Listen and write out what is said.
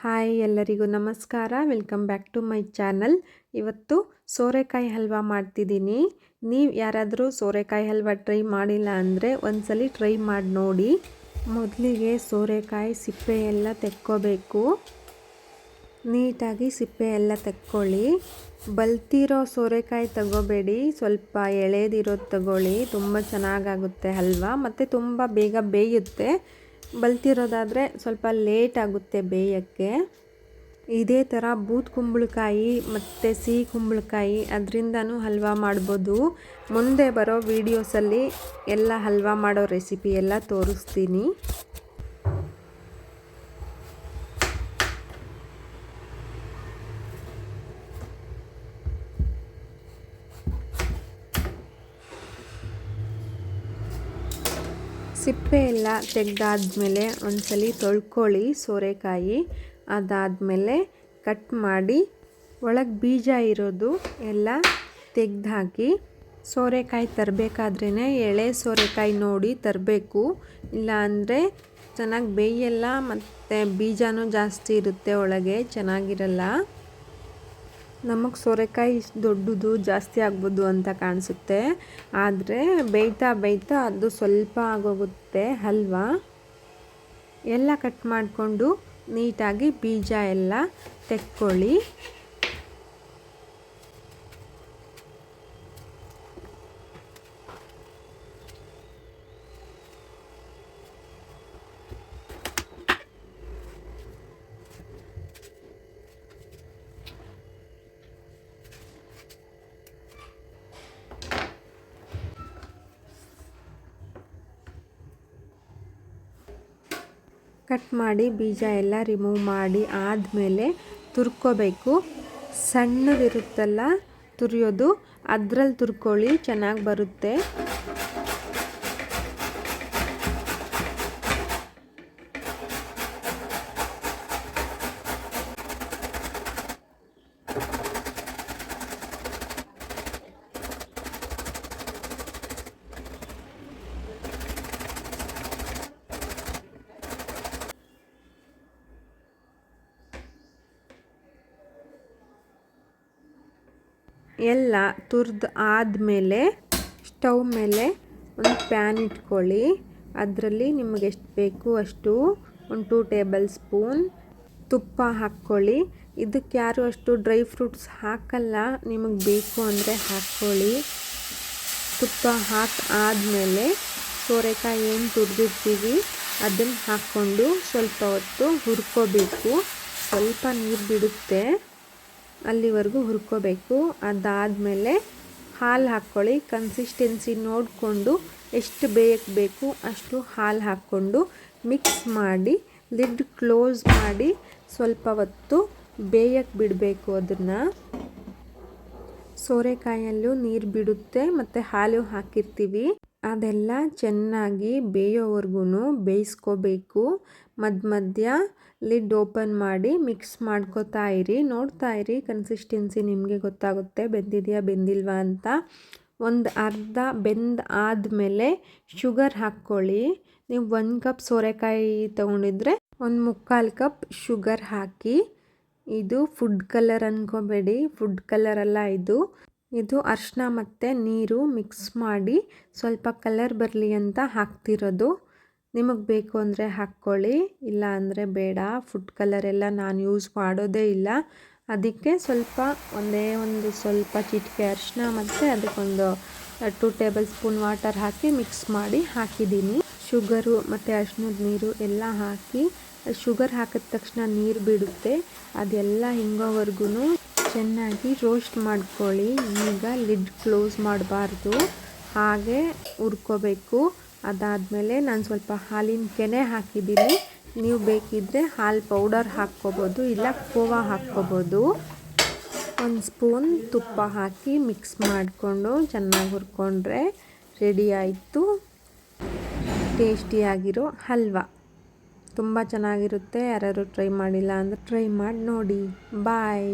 Hi ಎಲ್ಲರಿಗೂ ನಮಸ್ಕಾರ. Welcome back to my channel ಇವತ್ತು ಸೋರೆಕಾಯಿ ಹಲ್ವಾ ಮಾಡ್ತಿದ್ದೀನಿ. ನೀವು ಯಾರಾದರೂ ಸೋರೆಕಾಯಿ ಹಲ್ವಾ ಟ್ರೈ ಮಾಡಿಲ್ಲ ಅಂದರೆ ಒಂದ್ಸಲಿ ಟ್ರೈ ಮಾಡಿ ನೋಡಿ. ಮೊದಲಿಗೆ ಸೋರೆಕಾಯಿ ಸಿಪ್ಪೆ ಎಲ್ಲ ತೆಕ್ಕೋಬೇಕು. ನೀಟಾಗಿ ಸಿಪ್ಪೆ ಎಲ್ಲ ತೆಕ್ಕೊಳ್ಳಿ. ಬಲ್ತಿರೋ ಸೋರೆಕಾಯಿ ತಗೋಬೇಡಿ. ಸ್ವಲ್ಪ ಎಳೆದಿರೋದು ತಗೊಳ್ಳಿ. ತುಂಬ ಚೆನ್ನಾಗಾಗುತ್ತೆ ಹಲ್ವಾ. ಮತ್ತು ತುಂಬ ಬೇಗ ಬೇಯುತ್ತೆ. ಬಲ್ತಿರೋದಾದರೆ ಸ್ವಲ್ಪ ಲೇಟ್ ಆಗುತ್ತೆ ಬೇಯೋಕ್ಕೆ. ಇದೇ ಥರ ಬೂತ್ ಕುಂಬಳಕಾಯಿ ಮತ್ತು ಸಿಹಿ ಕುಂಬಳಕಾಯಿ ಅದರಿಂದನೂ ಹಲ್ವಾ ಮಾಡ್ಬೋದು. ಮುಂದೆ ಬರೋ ವೀಡಿಯೋಸಲ್ಲಿ ಎಲ್ಲ ಹಲ್ವಾ ಮಾಡೋ ರೆಸಿಪಿ ಎಲ್ಲ ತೋರಿಸ್ತೀನಿ. ಸಿಪ್ಪೆ ಎಲ್ಲ ತೆಗೆದಾದ್ಮೇಲೆ ಒಂದ್ಸಲಿ ತೊಳ್ಕೊಳ್ಳಿ ಸೋರೆಕಾಯಿ. ಅದಾದಮೇಲೆ ಕಟ್ ಮಾಡಿ ಒಳಗೆ ಬೀಜ ಇರೋದು ಎಲ್ಲ ತೆಗ್ದು ಹಾಕಿ ಸೋರೆಕಾಯಿ ತರಬೇಕಾದ್ರೇ ಎಳೆ ಸೋರೆಕಾಯಿ ನೋಡಿ ತರಬೇಕು. ಇಲ್ಲಾಂದರೆ ಚೆನ್ನಾಗಿ ಬೇಯಲ್ಲ, ಮತ್ತು ಬೀಜನೂ ಜಾಸ್ತಿ ಇರುತ್ತೆ, ಒಳಗೆ ಚೆನ್ನಾಗಿರಲ್ಲ. ನಮಗೆ ಸೋರೆಕಾಯಿ ಇಷ್ಟು ದೊಡ್ಡದು ಜಾಸ್ತಿ ಆಗ್ಬೋದು ಅಂತ ಕಾಣಿಸುತ್ತೆ. ಆದರೆ ಬೇಯ್ತಾ ಬೇಯ್ತಾ ಅದು ಸ್ವಲ್ಪ ಆಗೋಗುತ್ತೆ ಹಲ್ವಾ. ಎಲ್ಲ ಕಟ್ ಮಾಡಿಕೊಂಡು ನೀಟಾಗಿ ಬೀಜ ಎಲ್ಲ ತೆಕ್ಕೊಳ್ಳಿ. ಕಟ್ ಮಾಡಿ ಬೀಜ ಎಲ್ಲ ರಿಮೂವ್ ಮಾಡಿ ಆದಮೇಲೆ ತುರ್ಕೋಬೇಕು. ಸಣ್ಣದಿರುತ್ತಲ್ಲ ತುರಿಯೋದು ಅದ್ರಲ್ಲಿ ತುರ್ಕೊಳ್ಳಿ ಚೆನ್ನಾಗಿ ಬರುತ್ತೆ. ಎಲ್ಲ ತುರ್ದು ಆದಮೇಲೆ ಸ್ಟವ್ ಮೇಲೆ ಒಂದು ಪ್ಯಾನ್ ಇಟ್ಕೊಳ್ಳಿ. ಅದರಲ್ಲಿ ನಿಮಗೆ ಎಷ್ಟು ಬೇಕು ಅಷ್ಟು ಒಂದು ಟೂ ಟೇಬಲ್ ಸ್ಪೂನ್ ತುಪ್ಪ ಹಾಕ್ಕೊಳ್ಳಿ. ಇದಕ್ಕೆ ಯಾರು ಅಷ್ಟು ಡ್ರೈ ಫ್ರೂಟ್ಸ್ ಹಾಕಲ್ಲ, ನಿಮಗೆ ಬೇಕು ಅಂದರೆ ಹಾಕ್ಕೊಳ್ಳಿ. ತುಪ್ಪ ಹಾಕಿ ಆದಮೇಲೆ ಸೋರೆಕಾಯಿ ಏನು ತುರಿದಿರ್ತೀವಿ ಅದನ್ನು ಹಾಕ್ಕೊಂಡು ಸ್ವಲ್ಪ ಹೊತ್ತು ಹುರ್ಕೋಬೇಕು. ಸ್ವಲ್ಪ ನೀರು ಬಿಡುತ್ತೆ. ಅಲ್ಲಿವರೆಗೂ ಹುರ್ಕೋಬೇಕು. ಅದಾದಮೇಲೆ ಹಾಲು ಹಾಕ್ಕೊಳ್ಳಿ. ಕನ್ಸಿಸ್ಟೆನ್ಸಿ ನೋಡಿಕೊಂಡು ಎಷ್ಟು ಬೇಯಕ್ಕೆ ಬೇಕು ಅಷ್ಟು ಹಾಲು ಹಾಕ್ಕೊಂಡು ಮಿಕ್ಸ್ ಮಾಡಿ ಲಿಡ್ ಕ್ಲೋಸ್ ಮಾಡಿ ಸ್ವಲ್ಪ ಹೊತ್ತು ಬೇಯಕ್ಕೆ ಬಿಡಬೇಕು ಅದನ್ನು. ಸೋರೆಕಾಯಲ್ಲೂ ನೀರು ಬಿಡುತ್ತೆ, ಮತ್ತು ಹಾಲು ಹಾಕಿರ್ತೀವಿ. ಅದೆಲ್ಲ ಚೆನ್ನಾಗಿ ಬೇಯೋವರೆಗೂ ಬೇಯಿಸ್ಕೋಬೇಕು. ಮಧ್ಯ ಮಧ್ಯ ಲಿಡ್ ಓಪನ್ ಮಾಡಿ ಮಿಕ್ಸ್ ಮಾಡ್ಕೋತಾ ಇರಿ. ನೋಡ್ತಾ ಇರಿ, ಕನ್ಸಿಸ್ಟೆನ್ಸಿ ನಿಮಗೆ ಗೊತ್ತಾಗುತ್ತೆ. ಬೆಂದಿದೆಯಾ, ಬೆಂದಿಲ್ವಾ ಅಂತ. ಒಂದು ಅರ್ಧ ಬೆಂದ ಆದಮೇಲೆ ಶುಗರ್ ಹಾಕ್ಕೊಳ್ಳಿ. ನೀವು ಒಂದು ಕಪ್ ಸೋರೆಕಾಯಿ ತೊಗೊಂಡಿದ್ರೆ ಒಂದು ಮುಕ್ಕಾಲು ಕಪ್ ಶುಗರ್ ಹಾಕಿ. ಇದು ಫುಡ್ ಕಲರ್ ಅಂದ್ಕೋಬೇಡಿ ಫುಡ್ ಕಲರ್ ಅಲ್ಲ ಇದು. ಇದು ಅರ್ಶಿನ ಮತ್ತು ನೀರು ಮಿಕ್ಸ್ ಮಾಡಿ ಸ್ವಲ್ಪ ಕಲರ್ ಬರಲಿ ಅಂತ ಹಾಕ್ತಿರೋದು. ನಿಮಗೆ ಬೇಕು ಅಂದರೆ ಹಾಕ್ಕೊಳ್ಳಿ, ಇಲ್ಲ ಅಂದರೆ ಬೇಡ. ಫುಡ್ ಕಲರ್ ಎಲ್ಲ ನಾನು ಯೂಸ್ ಮಾಡೋದೇ ಇಲ್ಲ. ಅದಕ್ಕೆ ಸ್ವಲ್ಪ ಒಂದೇ ಒಂದು ಸ್ವಲ್ಪ ಚಿಟಿಕೆ ಅರಿಶಿನ ಮತ್ತು ಅದಕ್ಕೊಂದು ಟು ಟೇಬಲ್ ಸ್ಪೂನ್ ವಾಟರ್ ಹಾಕಿ ಮಿಕ್ಸ್ ಮಾಡಿ ಹಾಕಿದ್ದೀನಿ. ಶುಗರು ಮತ್ತು ಅರಿಶಿನದ ನೀರು ಎಲ್ಲ ಹಾಕಿ ಶುಗರ್ ಹಾಕಿದ ತಕ್ಷಣ ನೀರು ಬಿಡುತ್ತೆ. ಅದೆಲ್ಲ ಹಿಂಗೋವರೆಗೂ ಚೆನ್ನಾಗಿ ರೋಸ್ಟ್ ಮಾಡ್ಕೊಳ್ಳಿ. ಈಗ ಲಿಡ್ ಕ್ಲೋಸ್ ಮಾಡಬಾರ್ದು. ಹಾಗೆ ಹುರ್ಕೋಬೇಕು. ಅದಾದಮೇಲೆ ನಾನು ಸ್ವಲ್ಪ ಹಾಲಿನ ಕೆನೆ ಹಾಕಿದ್ದೀನಿ. ನೀವು ಬೇಕಿದ್ದರೆ ಹಾಲು ಪೌಡರ್ ಹಾಕ್ಕೋಬೋದು, ಇಲ್ಲ ಕೋವಾ ಹಾಕ್ಕೋಬೋದು. ಒಂದು ಸ್ಪೂನ್ ತುಪ್ಪ ಹಾಕಿ ಮಿಕ್ಸ್ ಮಾಡಿಕೊಂಡು ಚೆನ್ನಾಗಿ ಹುರ್ಕೊಂಡ್ರೆ ರೆಡಿ ಆಯಿತು. ಟೇಸ್ಟಿಯಾಗಿರೋ ಹಲ್ವಾ. ತುಂಬ ಚೆನ್ನಾಗಿರುತ್ತೆ. ಯಾರಾದರೂ ಟ್ರೈ ಮಾಡಿಲ್ಲ ಅಂದರೆ ಟ್ರೈ ಮಾಡಿ ನೋಡಿ. ಬಾಯ್